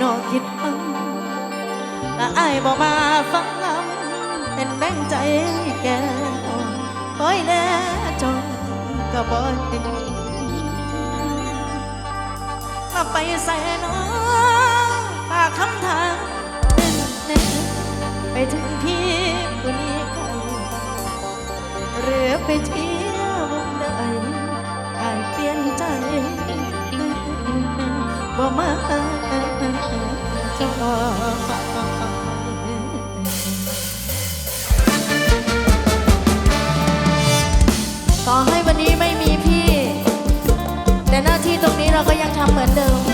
นอคิดอังและอายบ่มาฟังลำเป็นแบ่งใจแกคอยแน่จงก็บ่เห็นมาไปใส่น้องฝากคำถามเน้นไปถึงพี่ผู้นี้ใครหรือไปเที่ยววงใดอายเปลี่ยนใจบ่มา ต่อให้วันนี้ไม่มีพี่ แต่หน้าที่ตรงนี้เราก็ยังทำเหมือนเดิม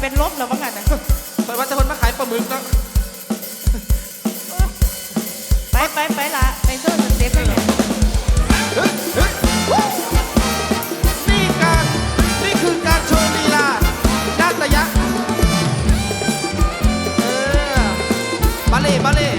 เป็นลบแล้วบ้างอะนะคอยว่าจะพนมาขายปลาหมึกนะไปไปไปละไปโซ่สเต็ปไเนี่ยนี่การนี่คือการโชว์ลีลาด้านยะเบาเล่บาเล่